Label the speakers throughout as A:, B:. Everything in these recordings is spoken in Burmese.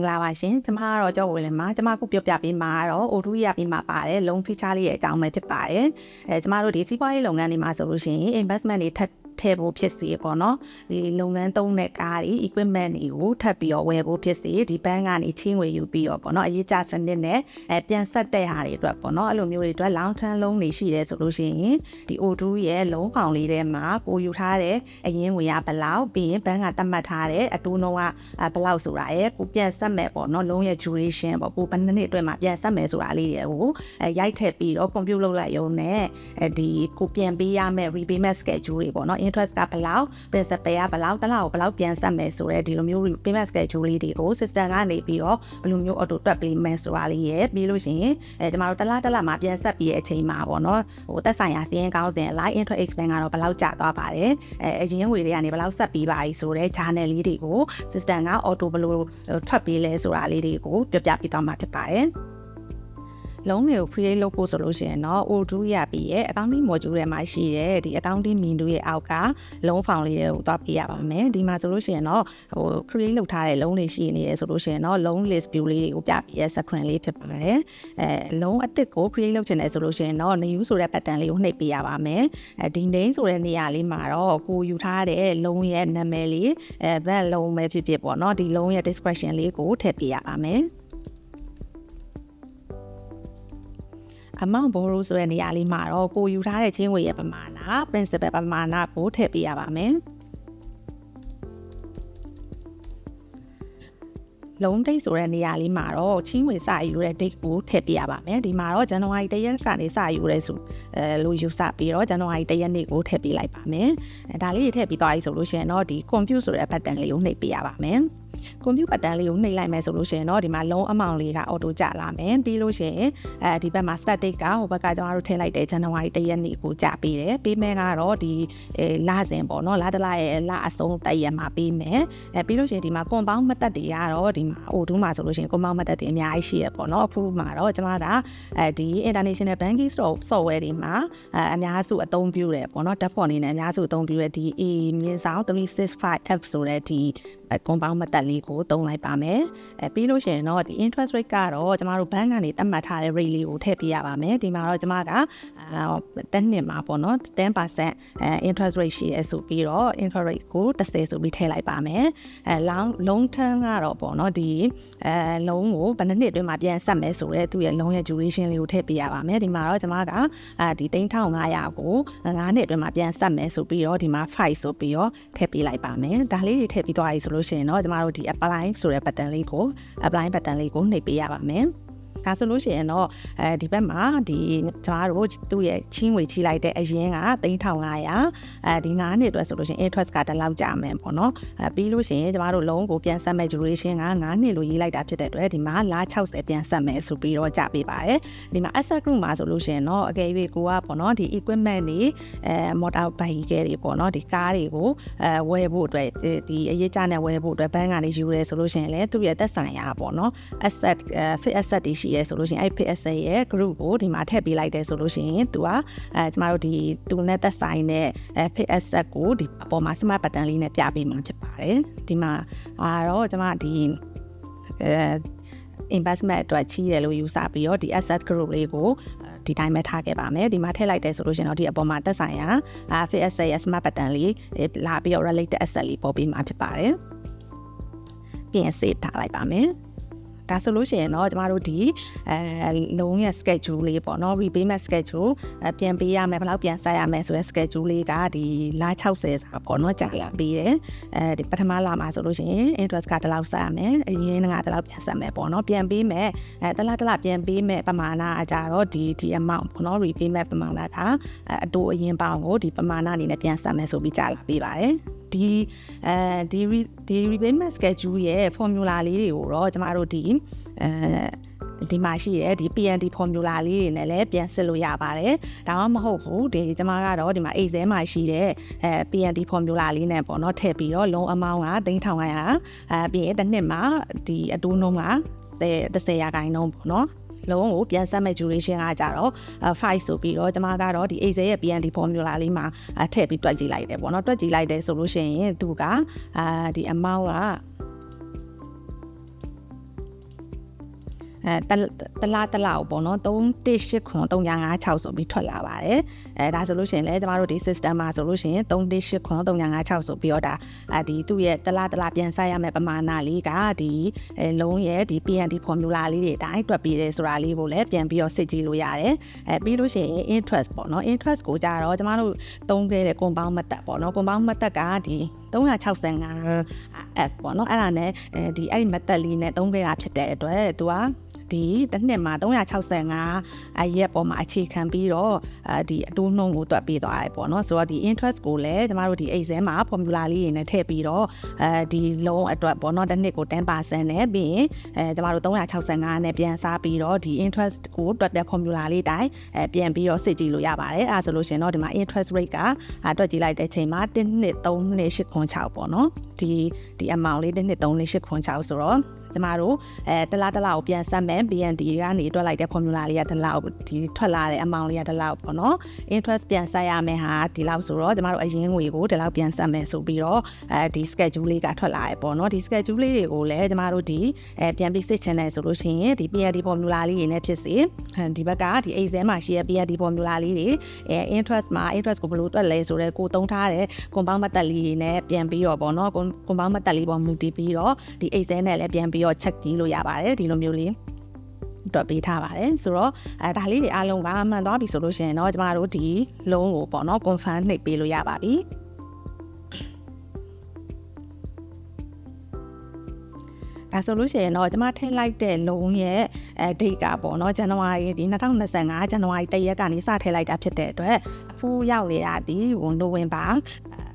A: င်္ဂလာပါရှင်ကျမကတော့ကြောက်ဝင်လင်ပါကျမခုပြောပြပေးမှာကတော့ O2 ရပြီးမှာပါတယ်လုံး feature လေးရဲ့အကြောင်းပဲဖြစ်ပါတယ်အဲကျမတို့ဒီစီးပွားရေးလုပ်ငန်းတွေမှာဆိုလို့ရှိရင် investment တွေထပ် ထည့်ဖို့ဖြစ်စီပေါ့နော်ဒီလုပ်ငန်းသုံးတဲ့ကားတွေ equipment တွေကိုထပ်ပြီးတော့ဝယ်ဖို့ဖြစ်စီဒီဘန်းကနေချင်းဝယ်ယူပြီးတော့ပေါ့နော်အရေးကြစနစ်နဲ့အဲပြန်ဆက်တဲ့ဟာတွေအတွက်ပေါ့နော်အဲ့လိုမျိုးတွေအတွက် long term loan တွေရှိတယ်ဆိုလို့ရှိရင်ဒီ O2 ရဲ့လုံးပေါင်လေးထဲမှာကိုယူထားတဲ့အရင်ဝင်ရဘလောက်ပြီးရင်ဘန်းကတတ်မှတ်ထားတဲ့အတူနှုံးကဘလောက်ဆိုတာရဲ့ကိုပြန်ဆက်မယ်ပေါ့နော်လုံးရဲ့ duration ပေါ့ကိုဘယ်နှစ်နှစ်အတွက်မှာပြန်ဆက်မယ်ဆိုတာလေးတွေကိုအဲရိုက်ထည့်ပြီးတော့ compute လုပ်လိုက်ရုံနဲ့အဲဒီကိုပြန်ပေးရမယ့် repayment schedule တွေပေါ့နော် interest ကဘလောက် principal ကဘလောက်တစ်လောက်ဘလောက်ပြန်ဆက်မယ်ဆိုတော့ဒီလိုမျိုး payment schedule လေးတွေကို system ကနေပြီးတော့ဘယ်လိုမျိုး auto တွက်ပေးမယ်ဆိုတာလေးရယ်ပြီးလို့ရှိရင်အဲကျမတို့တစ်လားတစ်လားမှာပြန်ဆက်ပြီးတဲ့အချိန်မှာပေါ့နော်ဟိုသက်ဆိုင်ရာစီးရင်ကောင်းစဉ် line interest expense ကတော့ဘလောက်ကျသွားပါတယ်အဲအရင်ငွေတွေကနေဘလောက်ဆက်ပြီးပါပြီဆိုတော့ channel လေးတွေကို system က auto ဘယ်လိုထွက်ပေးလဲဆိုတာလေးတွေကိုပြောပြပေးသွားမှာဖြစ်ပါတယ် လုံးတွေကို create လုပ်ဖို့ဆိုလို့ရှိရင်တော့ O2 ရပြီးရဲ့ accounting module ထဲမှာရှိတဲ့ဒီ accounting menu ရဲ့အောက်ကလုံးဖောင်လေးတွေကိုသွားပေးရပါမယ်ဒီမှာဆိုလို့ရှိရင်တော့ဟို create လုပ်ထားတဲ့လုံးတွေရှိနေရဆိုလို့ရှိရင်တော့လုံး list view လေးတွေကိုပြပေးရဲ့ screen လေးဖြစ်ပါတယ်အဲလုံးအစ်စ်ကို create လုပ်ချင်တယ်ဆိုလို့ရှိရင်တော့ new ဆိုတဲ့ pattern လေးကိုနှိပ်ပေးရပါမယ်အဲဒီ name ဆိုတဲ့နေရာလေးမှာတော့ကိုယူထားတဲ့လုံးရဲ့နာမည်လေးအဲ van လုံးပဲဖြစ်ဖြစ်ပေါ့နော်ဒီလုံးရဲ့ description လေးကိုထည့်ပေးရပါမယ် amount borrow ဆိုတဲ့နေရာလေးမှာတော့ကိုယူထားတဲ့ချင်းငွေရဲ့ပမာဏ principal ပမာဏကိုထည့်ပေးရပါမယ်လုံးဒိတ်ဆိုတဲ့နေရာလေးမှာတော့ချင်းဝေစယူတဲ့ date ကိုထည့်ပြရပါမယ်ဒီမှာတော့ January 1ရက်ကနေစယူရဲဆိုအဲလို့ယူစပြီးတော့ January 1ရက်နေ့ကိုထည့်ပြလိုက်ပါမယ်အဲဒါလေးတွေထည့်ပြီးသွားပြီဆိုလို့ရှိရင်တော့ဒီ compute ဆိုတဲ့ button လေးကိုနှိပ်ပြရပါမယ် ကွန်ပျူတာတန်လေးကိုနှိပ်လိုက်မယ်ဆိုလို့ရှိရင်တော့ဒီမှာလုံးအမောင်လေးကအော်တိုကျလာမယ်ပြီးလို့ရှိရင်အဲဒီဘက်မှာ start date ကဟိုဘက်ကကျွန်တော်တို့ထည့်လိုက်တဲ့ January 1ရက်နေ့ကိုကြာပေးတယ်ပေးမယ်ကတော့ဒီအဲလစဉ်ပေါ့နော်လတလရဲ့လအဆုံးတရက်မှာပေးမယ်အဲပြီးလို့ရှိရင်ဒီမှာ compound method တွေကတော့ဒီမှာ O2 မှာဆိုလို့ရှိရင် compound method တွေအများကြီးရှိရပေါ့နော်အခုမှာတော့ကျွန်မကအဲဒီ international banking software တွေမှာအဲအများစုအသုံးပြုတယ်ပေါ့နော် default အနေနဲ့အများစုအသုံးပြုတဲ့ဒီ A မြင်းဆောင် 365F ဆိုတဲ့ဒီ compound method လေးကိုသုံးလိုက်ပါမယ်အဲပြီးလို့ရှိရင်တော့ဒီ interest rate ကတော့ကျမတို့ဘဏ်ကနေသတ်မှတ်ထားတဲ့ rate လေးကိုထည့်ပေးရပါမယ်ဒီမှာတော့ကျမကတစ်နှစ်မှာပေါ့နော်10%အဲ interest rate ရှိရဲဆိုပြီးတော့ interest rate ကို30ဆိုပြီးထည့်လိုက်ပါမယ်အဲ long long term ကတော့ပေါ့နော်ဒီအဲလုံးကိုဘယ်နှစ်နှစ်အတွင်းမှာပြန်ဆက်မယ်ဆိုတော့သူ့ရဲ့ long ရဲ့ duration လေးကိုထည့်ပေးရပါမယ်ဒီမှာတော့ကျမကအဲဒီ3500ကို9နှစ်အတွင်းမှာပြန်ဆက်မယ်ဆိုပြီးတော့ဒီမှာ5ဆိုပြီးတော့ထည့်ပေးလိုက်ပါမယ်ဒါလေးတွေထည့်ပြီးသွားပြီဆိုလို့ရှိရင်တော့ကျမတို့ဒီ apply ဆိုတဲ့ button လေးကို apply button လေးကိုနှိပ်ပေးရပါမယ် ဒါဆိုလို့ရှိရင်တော့အဲဒီဘက်မှာဒီကျမတို့သူ့ရဲ့ချင်းငွေချီလိုက်တဲ့အရင်က3500အဲဒီ9နှစ်အတွက်ဆိုလို့ရှိရင် interest ကတလောက်ကြမယ်ပေါ့နော်အဲပြီးလို့ရှိရင်ကျမတို့လုံးကိုပြန်ဆက်မဲ့ duration က9နှစ်လို့ရေးလိုက်တာဖြစ်တဲ့အတွက်ဒီမှာလား60ပြန်ဆက်မယ်ဆိုပြီးတော့ကြပေးပါတယ်ဒီမှာ asset group မှာဆိုလို့ရှိရင်တော့အကယ်၍ကိုကပေါ့နော်ဒီ equipment တွေအဲ motor vehicle တွေပေါ့နော်ဒီကားတွေကိုအဲဝယ်ဖို့အတွက်ဒီအရေးကြနဲ့ဝယ်ဖို့အတွက်ဘဏ်ကနေယူရဲဆိုလို့ရှိရင်လည်းသူ့ရဲ့သက်ဆိုင်ရာပေါ့နော် asset fit asset တွေရှိရဲဆိုလို့ရှိရင်အဲ့ PSA ရဲ့ group ကိုဒီမှာထည့်ပေးလိုက်တယ်ဆိုလို့ရှိရင်သူကအဲကျမတို့ဒီသူနဲ့သက်ဆိုင်တဲ့အဲ PSA ကိုဒီအပေါ်မှာ smart button လေးနဲ့ပြပေးမှာဖြစ်ပါတယ်ဒီမှာအားတော့ကျမဒီအဲ investment အတွက်ချီးတယ်လို့ယူဆပြီးတော့ဒီ asset group လေးကိုဒီတိုင်းပဲထားခဲ့ပါမယ်ဒီမှာထည့်လိုက်တယ်ဆိုလို့ရှိရင်တော့ဒီအပေါ်မှာသက်ဆိုင်ရာ fit asset ရဲ့ smart button လေးလာပြီးတော့ related asset လေးပေါ်ပေးမှာဖြစ်ပါတယ်ပြင် save ထားလိုက်ပါမယ် ဒါဆိုလို့ရှိရင်တော့ကျမတို့ဒီအဲလုံးရဲ့ schedule လေးပေါ့နော် repayment schedule ပြန်ပေးရမယ်ဘယ်လောက်ပြန်ဆက်ရမယ်ဆိုတဲ့ schedule လေးကဒီလ60စာပေါ့နော်ကြာလာပေးတယ်အဲဒီပထမလမှာဆိုလို့ရှိရင် interest ကတလောက်ဆက်ရမယ်အရင်ကတလောက်ပြန်ဆက်မယ်ပေါ့နော်ပြန်ပေးမယ်အဲတလားတလားပြန်ပေးမယ်ပမာဏအကြတော့ဒီဒီ amount ပေါ့နော် repayment ပမာဏကအတူအရင်ပေါင်ကိုဒီပမာဏအနေနဲ့ပြန်ဆက်မယ်ဆိုပြီးကြာလာပေးပါတယ် ဒီအဲဒီ ဒီ repayment schedule ရဲ့ formula လေးတွေကိုတော့ကျမတို့ဒီအဲဒီမှာရှိတဲ့ဒီ PND formula လေးတွေနဲ့လည်းပြန်စစ်လို့ရပါတယ်။ဒါမှမဟုတ်ဘူးဒီကျမကတော့ဒီမှာ Excel မှာရှိတဲ့အဲ PND formula လေးနဲ့ပေါ့နော်ထည့်ပြီးတော့ loan amount က3500အဲပြီးရင်တစ်နှစ်မှာဒီအတိုးနှုန်းက30ရာခိုင်နှုန်းပေါ့နော် လုံးကိုပြန်ဆက်မဲ့ duration ကကြတော့5ဆိုပြီးတော့ကျွန်မကတော့ဒီ Excel ရဲ့ PND formula လေးမှာထည့်ပြီးတွက်ကြည့်လိုက်တယ်ပေါ့နော်တွက်ကြည့်လိုက်တယ်ဆိုလို့ရှိရင်သူကအာဒီ amount က အဲတတလားတလားပေါ့နော်318ခွန်356ဆိုပြီးထွက်လာပါတယ်အဲဒါဆိုလို့ရှိရင်လည်းကျမတို့ဒီ system မှာဆိုလို့ရှိရင်318ခွန်356ဆိုပြီးတော့ဒါအဲဒီသူ့ရဲ့တလားတလားပြန်ဆက်ရမယ့်ပမာဏလေးကဒီအဲလုံးရဲ့ဒီ PND formula လေးတွေအတိုင်းတွက်ပြီးတယ်ဆိုတာလေးကိုလည်းပြန်ပြီးတော့စစ်ကြည့်လို့ရတယ်အဲပြီးလို့ရှိရင် interest ပေါ့နော် interest ကိုကြတော့ကျမတို့သုံးခဲ့တဲ့ compound method ပေါ့နော် compound method ကဒီ365 app ပေါ့နော်အဲ့ဒါနဲ့အဲဒီအဲ့ဒီ method လေးနဲ့သုံးခဲ့တာဖြစ်တဲ့အတွက်သူက ဒီတစ်နှစ်မှာ365အရက်ပေါ်မှာအခြေခံပြီးတော့အဲဒီအတိုးနှုန်းကိုတွက်ပေးသွားတယ်ပေါ့နော်ဆိုတော့ဒီ interest ကိုလည်းကျမတို့ဒီ exam မှာ formula လေးတွေနဲ့ထည့်ပြီးတော့အဲဒီလုံးအတွက်ပေါ့နော်တစ်နှစ်ကို10%နဲ့ပြီးရင်အဲကျမတို့365နဲ့ပြန်စားပြီးတော့ဒီ interest ကိုတွက်တဲ့ formula လေးတိုင်းအဲပြန်ပြီးတော့စစ်ကြည့်လို့ရပါတယ်အဲဆိုလို့ရှင်တော့ဒီမှာ interest rate ကတွက်ကြည့်လိုက်တဲ့ချိန်မှာ1နှစ်3နှစ်8ခွန်6ပေါ့နော်ဒီဒီ amount လေး1နှစ်3နှစ်8ခွန်6ဆိုတော့ ကျမတို့အဲတလားတလားကိုပြန်ဆက်မယ် BND ကနေတွက်လိုက်တဲ့ formula လေးကဒီလောက်ဒီထွက်လာတဲ့ amount လေးကဒီလောက်ပေါ့နော် interest ပြန်ဆက်ရမယ်ဟာဒီလောက်ဆိုတော့ကျမတို့အရင်ငွေကိုဒီလောက်ပြန်ဆက်မယ်ဆိုပြီးတော့အဲဒီ schedule လေးကထွက်လာရပေါ့နော်ဒီ schedule လေးတွေကိုလည်းကျမတို့ဒီအဲပြန်ပြီးစစ်ချင်တယ်ဆိုလို့ရှိရင်ဒီ PRD formula လေးတွေနဲ့ဖြစ်စေဒီဘက်ကဒီ exam မှာရှိတဲ့ PRD formula လေးတွေအဲ interest မှာ interest ကိုဘယ်လိုတွက်လဲဆိုတော့ကိုသုံးထားတဲ့ compound method လေးတွေနဲ့ပြန်ပြီးတော့ပေါ့နော် compound method လေးပေါ်မူတည်ပြီးတော့ဒီ exam နဲ့လည်းပြန်ပြီးတော့ check ကြည့်လို့ရပါတယ်ဒီလိုမျိုးလေးတွက်ပေးထားပါတယ်ဆိုတော့အဲဒါလေးတွေအားလုံးကမှန်သွားပြီဆိုလို့ရှိရင်တော့ကျမတို့ဒီလုံးကိုပေါ့နော် confirm နှိပ်ပေးလို့ရပါပြီ ဒါဆိုလို့ရှိရင်တော့ကျွန်မထည့်လိုက်တဲ့လုံးရဲ့အဲ date ကပေါ့နော်ဇန်နဝါရီဒီ2025ဇန်နဝါရီ1ရက်ကနေစထည့်လိုက်တာဖြစ်တဲ့အတွက်အခုရောက်နေတာဒီနိုဝင်ဘာ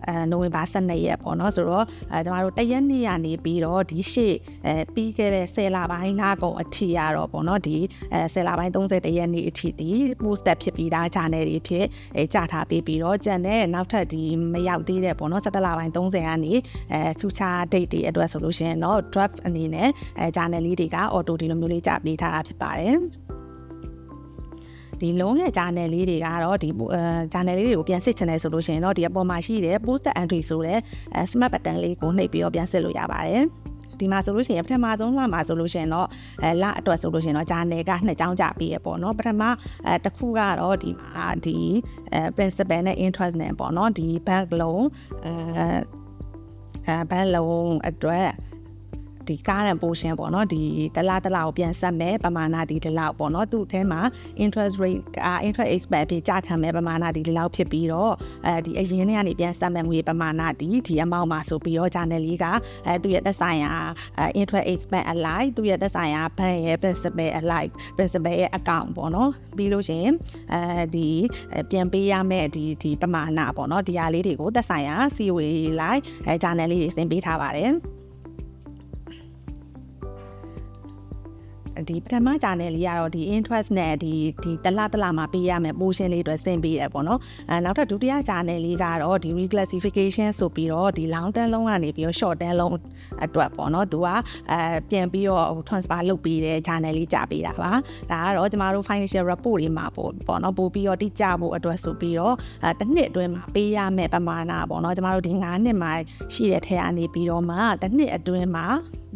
A: အဲနိုဝင်ဘာ12ရက်ပေါ့နော်ဆိုတော့အဲကျမတို့တရက်နေ့ရနေပြီးတော့ဒီရှေ့အဲပြီးခဲ့တဲ့10လပိုင်းလကုန်အထိရတော့ပေါ့နော်ဒီအဲ10လပိုင်း30တရက်နေ့အထိဒီ post step ဖြစ်ပြီးသား channel တွေဖြစ်အဲကြာထားပေးပြီးတော့ကြံတဲ့နောက်ထပ်ဒီမရောက်သေးတဲ့ပေါ့နော်17လပိုင်း30ကနေအဲ future date တွေအတွက်ဆိုလို့ရှိရင်တော့ draft အနေနဲ့အဲ channel လေးတွေက auto ဒီလိုမျိုးလေးကြာပေးထားတာဖြစ်ပါတယ်ဒီလုံးရဲ့ channel လေးတွေကတော့ဒီအဲ channel လေးတွေကိုပြန်စစ်ချင်တယ်ဆိုလို့ရှိရင်တော့ဒီအပေါ်မှာရှိတဲ့ post entry ဆိုတဲ့ smart button လေးကိုနှိပ်ပြီးတော့ပြန်စစ်လို့ရပါတယ်ဒီမှာဆိုလို့ရှိရင်ပထမဆုံးလမှာဆိုလို့ရှိရင်တော့အဲလအတွက်ဆိုလို့ရှိရင်တော့ဂျာနယ်ကနှစ်ကြောင်းကြပြီးရပေါ့နော်ပထမအဲတစ်ခုကတော့ဒီမှာဒီအဲ principal နဲ့ interest နဲ့ပေါ့နော်ဒီ bank loan အဲအဲ bank loan အတွက် ဒီကားရန် portion ပေါ့နော်ဒီတလားတလားကိုပြန်ဆက်မယ်ပမာဏဒီဒီလောက်ပေါ့နော်သူ့အထဲမှာ interest rate အာ interest expense ဖြစ်ကြခံမယ်ပမာဏဒီဒီလောက်ဖြစ်ပြီးတော့အဲဒီအရင်နေ့ကနေပြန်ဆက်မယ်ငွေပမာဏဒီဒီ amount မှာဆိုပြီးတော့ channel လေးကအဲသူ့ရဲ့သက်ဆိုင်ရာ interest expense alike သူ့ရဲ့သက်ဆိုင်ရာ bank ရဲ့ principal alike principal ရဲ့ account ပေါ့နော်ပြီးလို့ရှိရင်အဲဒီပြန်ပေးရမယ့်ဒီဒီပမာဏပေါ့နော်ဒီဟာလေးတွေကိုသက်ဆိုင်ရာ COA လိုက်အဲ channel လေးတွေဆင်ပေးထားပါတယ် ဒီပထမ channel လေးကတော့ဒီ interest နဲ့ဒီဒီတလတလမှာပေးရမယ် portion လေးတွေဆင်ပေးရပေါ့နော်အဲနောက်ထပ်ဒုတိယ channel လေးကတော့ဒီ reclassification ဆိုပြီးတော့ဒီ long term လုံးကနေပြီးတော့ short term လုံးအတွက်ပေါ့နော်သူကအဲပြန်ပြီးတော့ transfer လုပ်ပေးတဲ့ channel လေးကြာပေးတာပါဒါကတော့ကျမတို့ financial report တွေမှာပေါ့ပေါ့နော်ပို့ပြီးတော့တိကျဖို့အတွက်ဆိုပြီးတော့အဲတစ်နှစ်အတွင်းမှာပေးရမယ်ပမာဏပေါ့နော်ကျမတို့ဒီ9နှစ်မှာရှိတဲ့ထဲကနေပြီးတော့မှတစ်နှစ်အတွင်းမှာ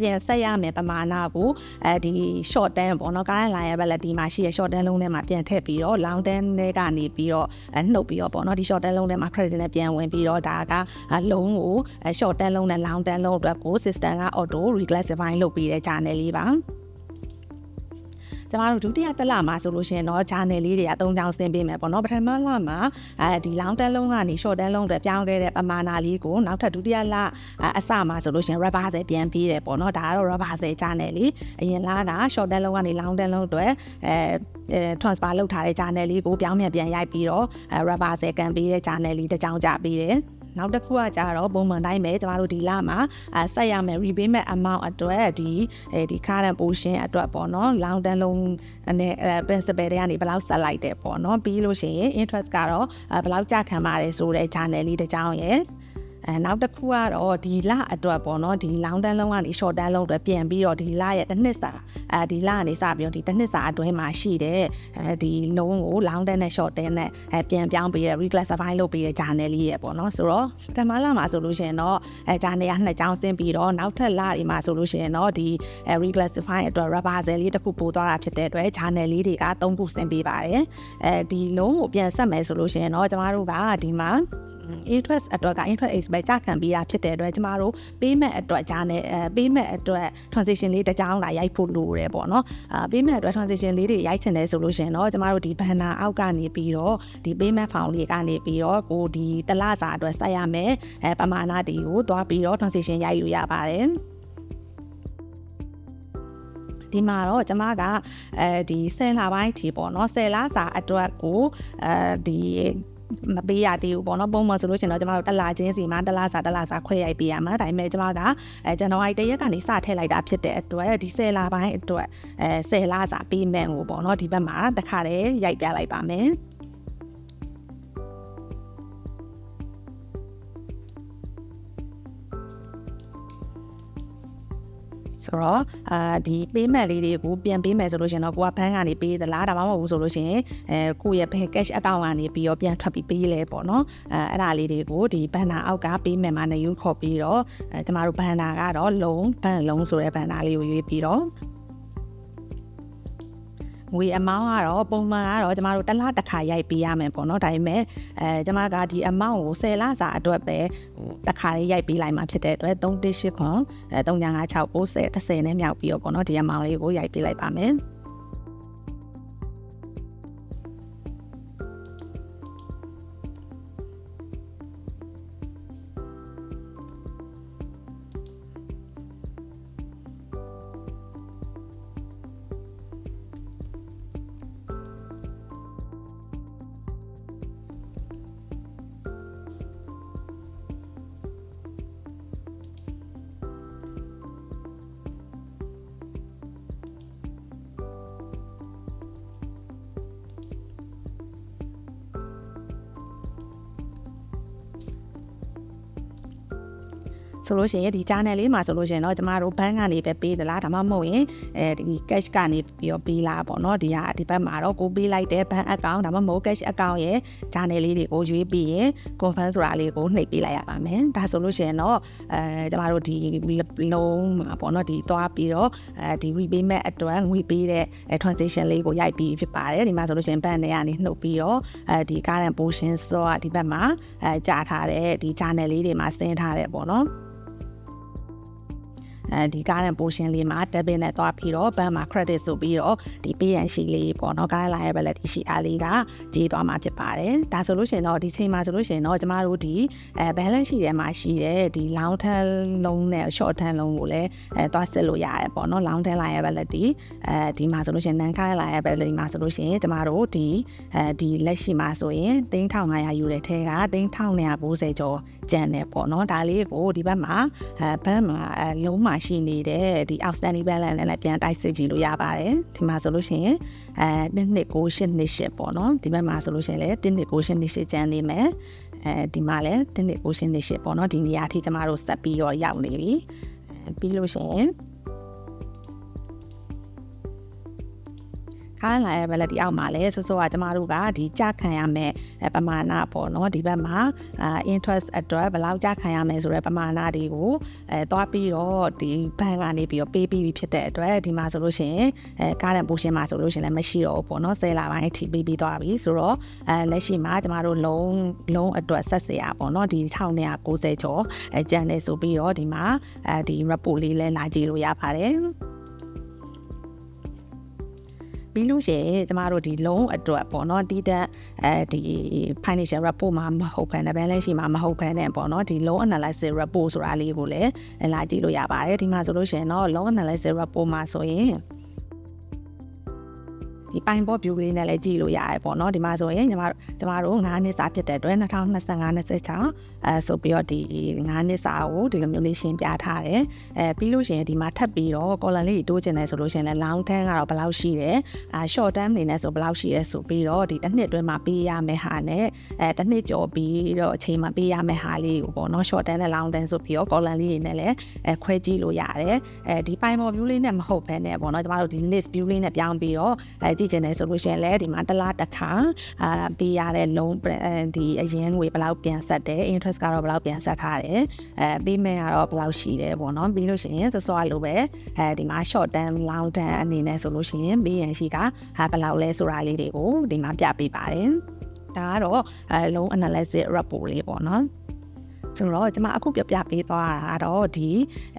A: ပြန်ဆက်ရမယ်ပမာဏကိုအဲဒီ short term ပေါ့နော် current liability မှာရှိရ short term လုံးထဲမှာပြန်ထည့်ပြီးတော့ long term တွေကနေပြီးတော့နှုတ်ပြီးတော့ပေါ့နော်ဒီ short term လုံးထဲမှာ credit နဲ့ပြန်ဝင်ပြီးတော့ဒါကလုံးကို short term လုံးနဲ့ long term လုံးအတွက်ကို system က auto reclassify လုပ်ပြီးတဲ့ channel လေးပါ ကျမတို့ဒုတိယတစ်လမှာဆိုလို့ရှိရင်တော့ channel လေးတွေကအသုံးချောင်းဆင်းပေးမယ်ပေါ့နော်ပထမလမှာအဲဒီ long term လုံးကနေ short term လုံးတွေပြောင်းလဲတဲ့ပမာဏလေးကိုနောက်ထပ်ဒုတိယလအစမှာဆိုလို့ရှိရင် rubber ဆယ်ပြန်ပေးတယ်ပေါ့နော်ဒါကတော့ rubber ဆယ် channel လေးအရင်လက short term လုံးကနေ long term လုံးတွေအဲအဲ transfer လုပ်ထားတဲ့ channel လေးကိုပြောင်းပြန်ပြန်ရိုက်ပြီးတော့ rubber ဆယ်ကန်ပေးတဲ့ channel လေးတစ်ကြောင်းကြပေးတယ် နောက်တစ်ခုကကြတော့ပုံမှန်တိုင်းပဲကျမတို့ဒီလမှာဆက်ရမယ် repayment amount အတွက်ဒီအဲဒီ current portion အတွက်ပေါ့နော် long term loan နဲ့ principal တွေကနေဘယ်လောက်ဆက်လိုက်တယ်ပေါ့နော်ပြီးလို့ရှိရင် interest ကတော့ဘယ်လောက်ကြခံပါတယ်ဆိုတဲ့ channel လေးတစ်ကြောင်းရယ် အဲနောက်တစ်ခုကတော့ဒီလအတွက်ပေါ့နော်ဒီ long term လုံးကနေ short term လုံးအတွက်ပြန်ပြီးတော့ဒီလရဲ့တစ်နှစ်စာအဲဒီလကနေစပြီးတော့ဒီတစ်နှစ်စာအတွင်းမှာရှိတဲ့အဲဒီလုံးကို long term နဲ့ short term နဲ့အဲပြန်ပြောင်းပြီးရ reclassify လုပ်ပြီးတဲ့ journal လေးရဲ့ပေါ့နော်ဆိုတော့တမလာမှာဆိုလို့ရှိရင်တော့အဲ journal ကနှစ်ကြောင်းဆင်းပြီးတော့နောက်ထပ်လတွေမှာဆိုလို့ရှိရင်တော့ဒီ reclassify အတွက် reversal လေးတစ်ခုပို့သွားတာဖြစ်တဲ့အတွက် journal လေးတွေကသုံးခုဆင်းပေးပါတယ်အဲဒီလုံးကိုပြန်ဆက်မယ်ဆိုလို့ရှိရင်တော့ကျမတို့ကဒီမှာ interest အတွက်က interest expect ကြခံပြီးတာဖြစ်တဲ့အတွက်ကျမတို့ပေးမဲ့အတွက်ဂျာနဲ့အဲပေးမဲ့အတွက် transition လေးတစ်ကြောင်းလာရိုက်ဖို့လိုတယ်ပေါ့နော်အာပေးမဲ့အတွက် transition လေးတွေရိုက်ချင်တယ်ဆိုလို့ရှင်တော့ကျမတို့ဒီ banner အောက်ကနေပြီးတော့ဒီ payment file လေးကနေပြီးတော့ကိုဒီတလစာအတွက်ဆက်ရမယ်အဲပမာဏတီကိုသွားပြီးတော့ transition ရိုက်လို့ရပါတယ်ဒီမှာတော့ကျမကအဲဒီ10လပိုင်းထီပေါ့နော်10လစာအတွက်ကိုအဲဒီ မပေးရသေးဘူးပေါ့နော်ပုံမှန်ဆိုလို့ရှိရင်တော့ကျမတို့တစ်လချင်းစီမှာတစ်လစာတစ်လစာခွဲရိုက်ပေးရမှာဒါပေမဲ့ကျမကအဲဇန်နဝါရီတရက်ကနေစထည့်လိုက်တာဖြစ်တဲ့အတွက်ဒီ10လပိုင်းအတွက်အဲ10လစာပေးမယ်ကိုပေါ့နော်ဒီဘက်မှာတစ်ခါတည်းရိုက်ပြလိုက်ပါမယ် ဆိုတော့အာဒီ payment လေးတွေကိုပြန်ပေးမယ်ဆိုလို့ရှင်တော့ကိုကဘဏ်ကနေပေးသလားဒါမှမဟုတ်ဘူးဆိုလို့ရှင်အဲကိုရဲ့ဘယ် cash account ကနေပြီးတော့ပြန်ထွက်ပြီးပေးလဲပေါ့နော်အဲအဲ့ဒါလေးတွေကိုဒီဘဏ္ဍာအောက်က payment မှာနေယူခေါ်ပြီးတော့အဲကျမတို့ဘဏ္ဍာကတော့ loan ဘဏ် loan ဆိုတဲ့ဘဏ္ဍာလေးကိုရွေးပြီးတော့ ငွေအမောင်းကတော့ပုံမှန်ကတော့ကျမတို့တစ်လတစ်ခါရိုက်ပေးရမယ်ပေါ့နော်ဒါပေမဲ့အဲကျမကဒီအမောင်းကို10လစာအတွက်ပဲတစ်ခါလေးရိုက်ပေးလိုက်မှဖြစ်တဲ့အတွက်318ခွန်အဲ3956 90 30နဲ့မြောက်ပြီးတော့ပေါ့နော်ဒီအမောင်းလေးကိုရိုက်ပေးလိုက်ပါမယ် ဆိုလို့ရှိရင်ဒီ channel လေးမှာဆိုလို့ရှိရင်တော့ကျမတို့ဘဏ်ကနေပဲပေးသလားဒါမှမဟုတ်ရင်အဲဒီ cash ကနေပြီးတော့ပေးလာပေါ့နော်ဒီကဒီဘက်မှာတော့ကိုပေးလိုက်တဲ့ဘဏ် account ဒါမှမဟုတ် cash account ရဲ့ channel လေးတွေကိုရွေးပြီးရင် confirm ဆိုတာလေးကိုနှိပ်ပေးလိုက်ရပါမယ်ဒါဆိုလို့ရှိရင်တော့အဲကျမတို့ဒီလုံးမှာပေါ့နော်ဒီသွားပြီးတော့အဲဒီ repayment အတွက်ငွေပေးတဲ့ transaction လေးကိုရိုက်ပြီးဖြစ်ပါတယ်ဒီမှာဆိုလို့ရှိရင်ဘဏ်ထဲကနေနှုတ်ပြီးတော့အဲဒီ current portion ဆိုတာဒီဘက်မှာအဲကြာထားတဲ့ဒီ channel လေးတွေမှာဆင်းထားတဲ့ပေါ့နော် အဲဒီကားတဲ့ portion လေးမှာ debit နဲ့သွားပြီးတော့ဘဏ်မှာ credit ဆိုပြီးတော့ဒီ pay and ရှိလေးပေါ့နော်ကား liability ရှိအားလေးကကြေးသွားမှာဖြစ်ပါတယ်ဒါဆိုလို့ရှိရင်တော့ဒီချိန်မှာဆိုလို့ရှိရင်တော့ကျမတို့ဒီအဲ balance ရှိထဲမှာရှိတဲ့ဒီ long term လုံးနဲ့ short term လုံးကိုလည်းအဲသွားစစ်လို့ရတယ်ပေါ့နော် long term liability အဲဒီမှာဆိုလို့ရှိရင် non cash liability မှာဆိုလို့ရှိရင်ကျမတို့ဒီအဲဒီလက်ရှိမှာဆိုရင်3500ယူတဲ့ထဲက3990ကျော်ကျန်တယ်ပေါ့နော်ဒါလေးကိုဒီဘက်မှာအဲဘက်မှာအဲလုံးမှာရှိနေတဲ့ဒီ outstanding balance နဲ့လည်းပြန်တိုက်စစ်ကြည့်လို့ရပါတယ်ဒီမှာဆိုလို့ရှိရင်အဲနှစ်နှစ်ကိုရှစ်နှစ်ရှစ်ပေါ့နော်ဒီဘက်မှာဆိုလို့ရှိရင်လည်းတစ်နှစ်ကိုရှစ်နှစ်ရှစ်ကျန်နေမယ်အဲဒီမှာလည်းတစ်နှစ်ကိုရှစ်နှစ်ရှစ်ပေါ့နော်ဒီနေရာအထိကျမတို့ဆက်ပြီးတော့ရောက်နေပြီပြီးလို့ရှိရင် ခိုင်းလာရဲ့ validity အောက်မှာလဲဆိုဆိုကကျမတို့ကဒီကြခံရမယ်ပမာဏပေါ့နော်ဒီဘက်မှာ interest အတွက်ဘယ်လောက်ကြခံရမယ်ဆိုတဲ့ပမာဏတွေကိုအဲသွားပြီးတော့ဒီဘဏ်ကနေပြီးတော့ပေးပြီးပြီဖြစ်တဲ့အတွက်ဒီမှာဆိုလို့ရှိရင်အဲကားတဲ့ portion မှာဆိုလို့ရှိရင်လည်းမရှိတော့ဘူးပေါ့နော်ဆယ်လပိုင်းအထိပေးပြီးသွားပြီဆိုတော့အဲလက်ရှိမှာကျမတို့လုံးလုံးအတွက်ဆက်စရာပေါ့နော်ဒီ1990ကျော်အဲကျန်နေဆိုပြီးတော့ဒီမှာအဲဒီ report လေးလဲလာကြည့်လို့ရပါတယ် ပြီးလို့ရှိရင်ကျမတို့ဒီလုံးအတွက်ပေါ့နော်တည်တဲ့အဲဒီ financial report မှာမဟုတ်ဘဲနဲ့ balance sheet မှာမဟုတ်ဘဲနဲ့ပေါ့နော်ဒီ loan analysis report ဆိုတာလေးကိုလည်းလာကြည့်လို့ရပါတယ်ဒီမှာဆိုလို့ရှိရင်တော့ loan analysis report မှာဆိုရင် ဒီပိုင်ဘော့ view လေးနဲ့လည်းကြည့်လို့ရတယ်ပေါ့နော်ဒီမှာဆိုရင်ညီမကျမတို့9နှစ်စာဖြစ်တဲ့အတွက်2025 26အဲဆိုပြီးတော့ဒီ9နှစ်စာကိုဒီလိုမျိုးလေးရှင်းပြထားတယ်အဲပြီးလို့ရှိရင်ဒီမှာထပ်ပြီးတော့ column လေးတိုးချင်တယ်ဆိုလို့ရှိရင်လည်း long term ကတော့ဘယ်လောက်ရှိတယ်အာ short term အနေနဲ့ဆိုဘယ်လောက်ရှိတယ်ဆိုပြီးတော့ဒီတစ်နှစ်အတွင်းမှာပေးရမယ့်ဟာနဲ့အဲတစ်နှစ်ကျော်ပြီးတော့အချိန်မှာပေးရမယ့်ဟာလေးကိုပေါ့နော် short term နဲ့ long term ဆိုပြီးတော့ column လေးတွေနဲ့လည်းအဲခွဲကြည့်လို့ရတယ်အဲဒီပိုင်ဘော် view လေးနဲ့မဟုတ်ဘဲနဲ့ပေါ့နော်ကျမတို့ဒီ list view လေးနဲ့ပြောင်းပြီးတော့အဲကြည့်ချင်တယ်ဆိုလို့ရှိရင်လည်းဒီမှာတစ်လားတစ်ခါအာပေးရတဲ့ loan ဒီအရင်ငွေဘယ်လောက်ပြန်ဆက်တယ် interest ကတော့ဘယ်လောက်ပြန်ဆက်ထားတယ်အဲပေးမယ်ကတော့ဘယ်လောက်ရှိတယ်ပေါ့နော်ပြီးလို့ရှိရင်သစောလိုပဲအဲဒီမှာ short term long term အနေနဲ့ဆိုလို့ရှိရင်ပေးရင်ရှိတာဟာဘယ်လောက်လဲဆိုတာလေးတွေကိုဒီမှာပြပေးပါတယ်ဒါကတော့အဲလုံး analysis report လေးပေါ့နော် ဆိုတော့ကျွန်မအခုပြပြပေးသွားတာကတော့ဒီ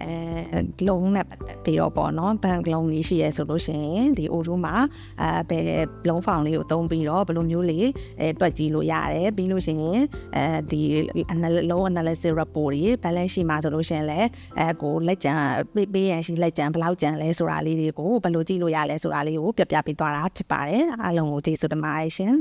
A: အဲလုံးနဲ့ပတ်သက်ပြီးတော့ပေါ့နော်ဘဏ်လုံးလေးရှိရဲဆိုလို့ရှိရင်ဒီအိုတိုမှာအဲဘယ်လုံးဖောင်လေးကိုသုံးပြီးတော့ဘယ်လိုမျိုးလေးအဲတွက်ကြည့်လို့ရတယ်ပြီးလို့ရှိရင်အဲဒီလုံး analysis report တွေ balance sheet မှာဆိုလို့ရှိရင်လည်းအဲကိုလက်ကျန်ပေးပေးရန်ရှိလက်ကျန်ဘယ်လောက်ကျန်လဲဆိုတာလေးတွေကိုဘယ်လိုကြည့်လို့ရလဲဆိုတာလေးကိုပြပြပေးသွားတာဖြစ်ပါတယ်အားလုံးကိုကျေးဇူးတင်ပါတယ်ရှင်